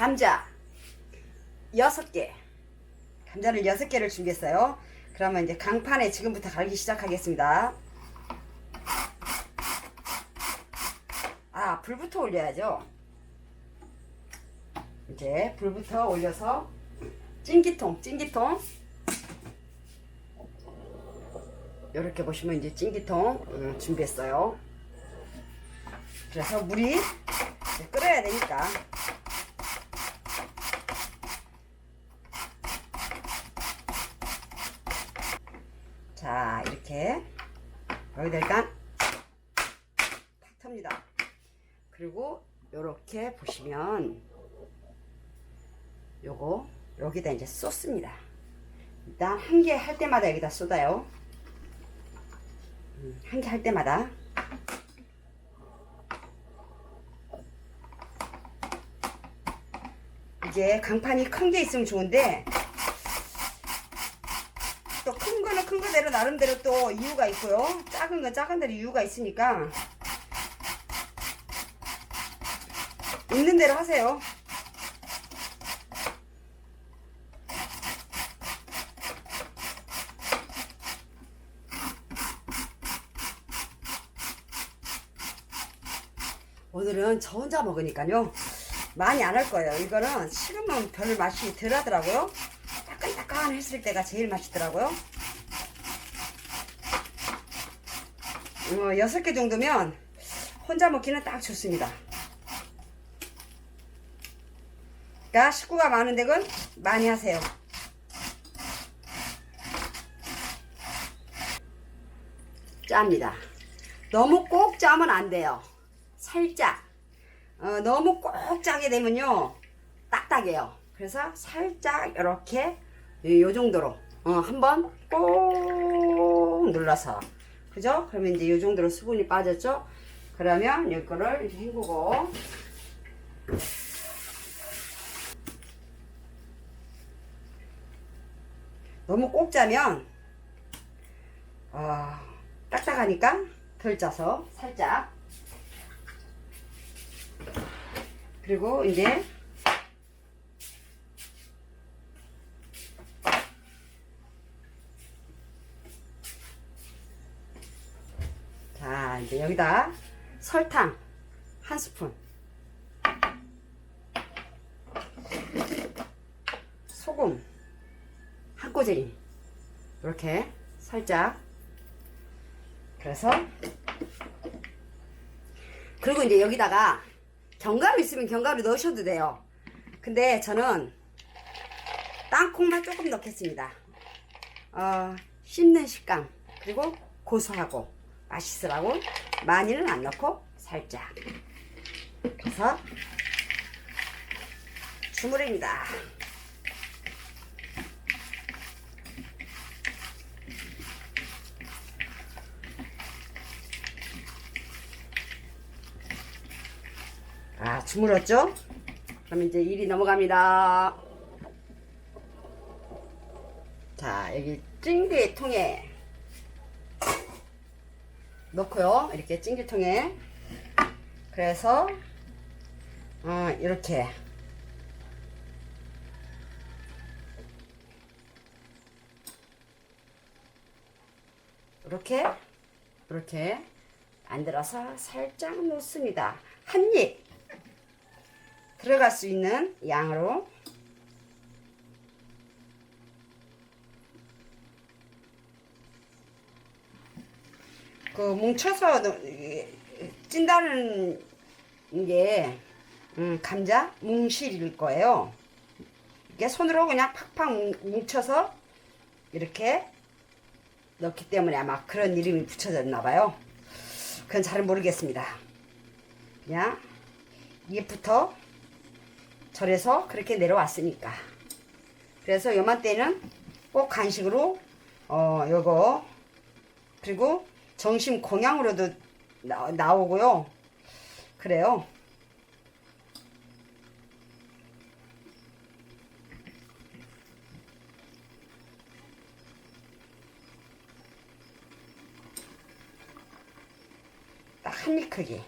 감자 6개. 감자를 6개를 준비했어요. 그러면 이제 강판에 지금부터 갈기 시작하겠습니다. 아, 불부터 올려야죠. 이제 불부터 올려서 찜기통, 찜기통. 이렇게 보시면 이제 찜기통 음, 준비했어요. 그래서 물이 끓어야 되니까 자 이렇게 여기다 일단 탁 텁니다. 그리고 이렇게 보시면 요거 여기다 이제 쏟습니다. 일단 한 개 할 때마다 여기다 쏟아요. 한 개 할 때마다 이게 강판이 큰 게 있으면 좋은데 또 거대로 나름대로 또 이유가 있고요. 작은 건 작은 대로 이유가 있으니까. 있는 대로 하세요. 오늘은 저 혼자 먹으니까요. 많이 안 할 거예요. 이거는 식으면 별 맛이 덜 하더라고요. 따끈따끈 했을 때가 제일 맛있더라고요 어, 6개 정도면 혼자 먹기는 딱 좋습니다. 그러니까 식구가 많은 댁은 많이 하세요. 짭니다. 너무 꼭 짜면 안 돼요. 살짝. 어, 너무 꼭 짜게 되면요 딱딱해요. 그래서 살짝 이렇게 요 정도로 어, 한번 꼭 눌러서 그죠? 그러면 이제 요 정도로 수분이 빠졌죠? 그러면 이거를 이렇게 헹구고 너무 꼭 짜면 어, 딱딱하니까 덜 짜서 살짝 그리고 이제 자 이제 여기다 설탕 한 스푼. 소금 한 꼬쟁이. 이렇게 살짝. 그래서 그리고 이제 여기다가 견과류 있으면 견과류 넣으셔도 돼요. 근데 저는 땅콩만 조금 넣겠습니다. 어, 씹는 식감. 그리고 고소하고 맛있으라고 많이는 안 넣고 살짝 그래서 주물입니다. 아, 주물었죠? 그럼 이제 일이 넘어갑니다. 자, 여기 찜기 통에 넣고요. 이렇게 찜기 통에. 그래서, 어, 이렇게. 이렇게, 이렇게 만들어서 살짝 놓습니다. 한 입. 들어갈 수 있는 양으로 그 뭉쳐서 찐다는 게 음, 감자 뭉실일 거예요. 이게 손으로 그냥 팍팍 뭉- 뭉쳐서 이렇게 넣기 때문에 아마 그런 이름이 붙여졌나 봐요. 그건 잘은 모르겠습니다. 그냥 입부터 절에서 그렇게 내려왔으니까. 그래서 요맘때는 꼭 간식으로 어 요거 그리고 정신 공양으로도 나, 나오고요. 그래요. 아, 한입 크기.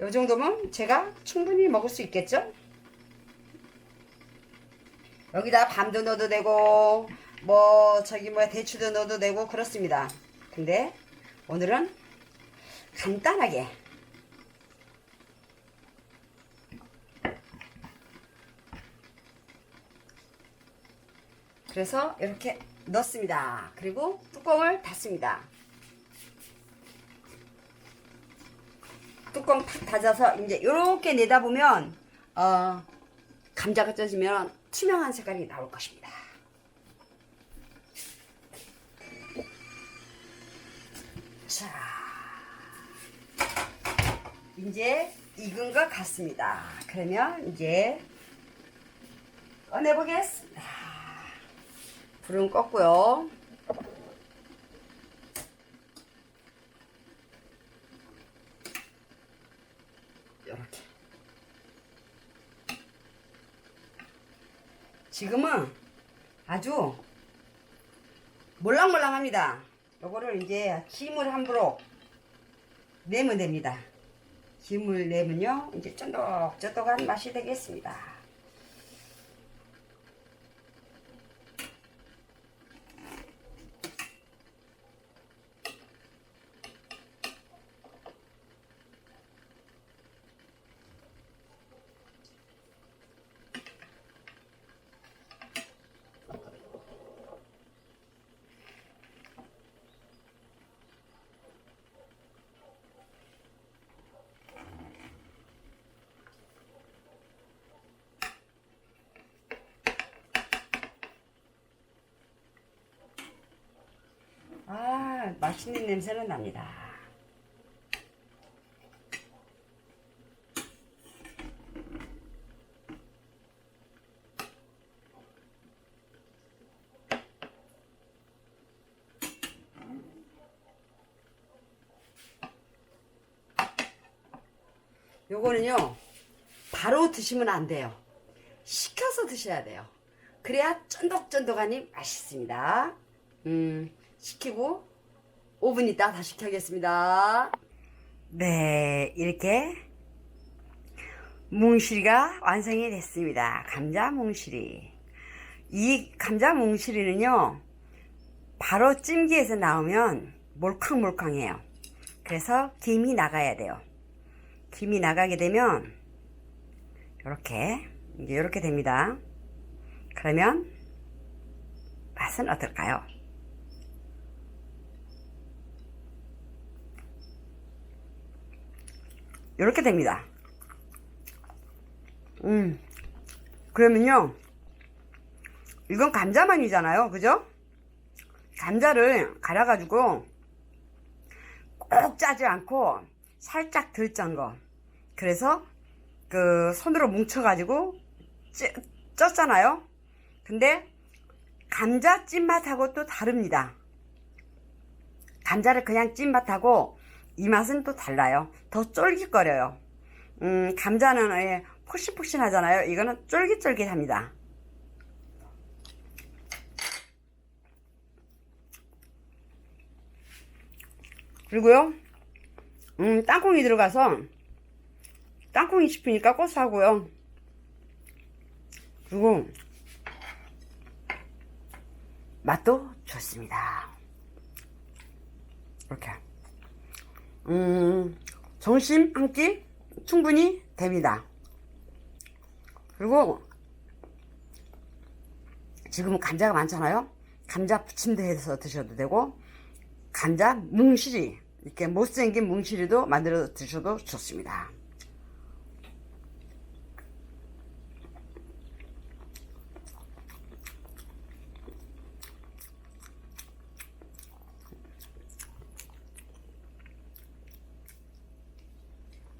요 정도면 제가 충분히 먹을 수 있겠죠? 여기다 밤도 넣어도 되고 뭐 저기 뭐야 대추도 넣어도 되고 그렇습니다. 근데 오늘은 간단하게 그래서 이렇게 넣습니다. 그리고 뚜껑을 닫습니다. 뚜껑 탁 닫아서 이제 이렇게 내다보면 어, 감자가 쪄지면 투명한 색깔이 나올 것입니다. 자, 이제 익은 것 같습니다. 그러면 이제 꺼내보겠습니다. 불은 껐고요. 지금은 아주 몰랑몰랑합니다. 요거를 이제 김을 함부로 내면 됩니다. 김을 내면요, 이제 쫀득쫀득한 맛이 되겠습니다. 아, 맛있는 냄새는 납니다. 요거는요, 바로 드시면 안 돼요. 식혀서 드셔야 돼요. 그래야 쫀득쫀득하니 맛있습니다. 음, 식히고 5분 있다 다시 켜겠습니다. 네, 이렇게 뭉실이가 완성이 됐습니다. 감자 뭉실이. 이 감자 뭉실이는요, 바로 찜기에서 나오면 몰캉몰캉해요. 그래서 김이 나가야 돼요. 김이 나가게 되면 이렇게 이제 이렇게 됩니다. 그러면 맛은 어떨까요? 이렇게 됩니다. 음, 그러면요, 이건 감자만이잖아요, 그죠? 감자를 갈아가지고 꼭 짜지 않고 살짝 덜 짠 거. 그래서 그 손으로 뭉쳐가지고 찌, 쪘잖아요. 근데 감자 찐맛하고 또 다릅니다. 감자를 그냥 찐맛하고 이 맛은 또 달라요. 더 쫄깃거려요. 음, 감자는 예, 폭신폭신하잖아요. 이거는 쫄깃쫄깃합니다. 그리고요, 음, 땅콩이 들어가서 땅콩이 씹히니까 고소하고요. 그리고 맛도 좋습니다. 이렇게. 음, 점심 한 끼 충분히 됩니다. 그리고 지금 감자가 많잖아요. 감자 부침도 해서 드셔도 되고 감자 뭉실이 이렇게 못생긴 뭉실이도 만들어 드셔도 좋습니다.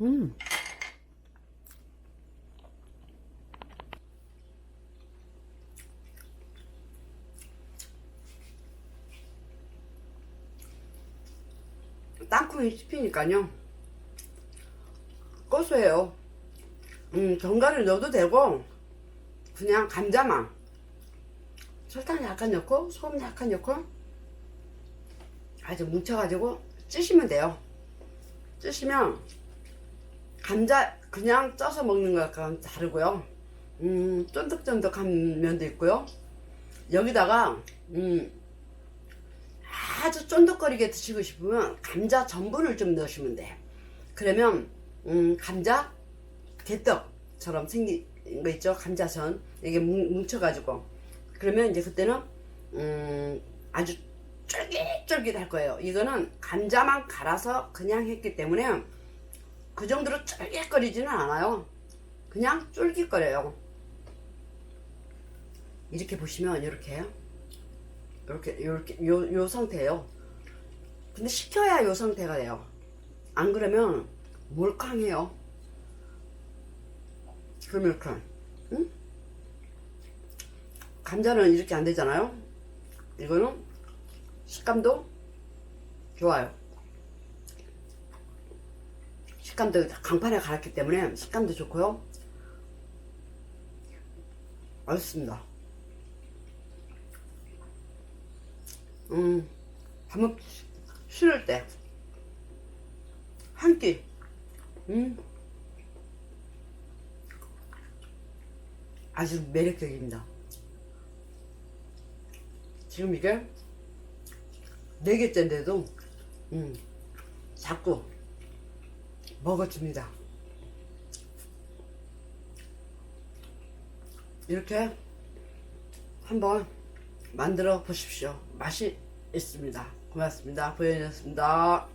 음. 땅콩이 씹히니까요. 고소해요. 음, 견과를 넣어도 되고, 그냥 감자만. 설탕 약간 넣고, 소금 약간 넣고, 아주 뭉쳐가지고 찌시면 돼요. 찌시면 감자 그냥 쪄서 먹는 거랑 다르고요. 음, 쫀득쫀득한 면도 있고요. 여기다가 음, 아주 쫀득거리게 드시고 싶으면 감자 전분을 좀 넣으시면 돼. 그러면 음, 감자 개떡처럼 생긴 거 있죠? 감자전 이게 뭉- 뭉쳐가지고 그러면 이제 그때는 음, 아주 쫄깃쫄깃할 거예요. 이거는 감자만 갈아서 그냥 했기 때문에 그 정도로 쫄깃거리지는 않아요. 그냥 쫄깃거려요. 이렇게 보시면 이렇게 이렇게 이렇게 요, 요 상태예요. 근데 식혀야 요 상태가 돼요. 안 그러면 몰캉해요. 이렇게 응? 감자는 이렇게 안 되잖아요. 이거는 식감도 좋아요. 식감도 강판에 갈았기 때문에 식감도 좋고요. 맛있습니다. 음, 밥 먹기 싫을 때. 한 끼. 음. 아주 매력적입니다. 지금 이게 네 개째인데도, 음, 자꾸 먹어줍니다. 이렇게 한번 만들어 보십시오. 맛이 있습니다. 고맙습니다. 보현이었습니다.